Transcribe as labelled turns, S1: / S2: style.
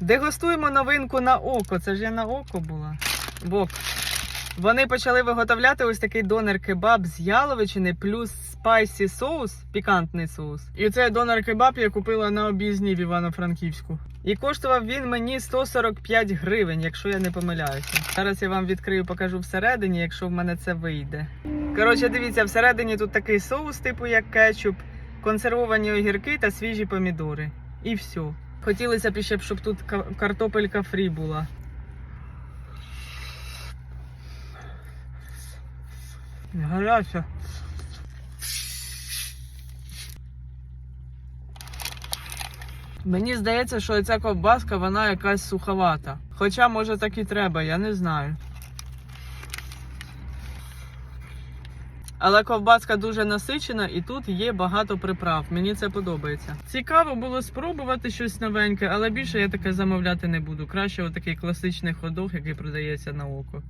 S1: Дегустуємо новинку на око. Це ж я на око була. Бок. Вони почали виготовляти ось такий донер-кебаб з яловичини плюс спайсі соус, пікантний соус. І цей донер-кебаб я купила на об'їзні в Івано-Франківську. І коштував він мені 145 гривень, якщо я не помиляюся. Зараз я вам відкрию, покажу всередині, якщо в мене це вийде. Коротше, дивіться, всередині тут такий соус, типу як кетчуп, консервовані огірки та свіжі помідори. І все. Хотілося б ще, б, щоб тут картопелька фрі була. Гаряча. Мені здається, що ця ковбаска вона якась суховата. Хоча, може, так і треба, я не знаю. Але ковбаска дуже насичена і тут є багато приправ. Мені це подобається. Цікаво було спробувати щось новеньке, але більше я таке замовляти не буду. Краще отакий класичний ходок, який продається на око.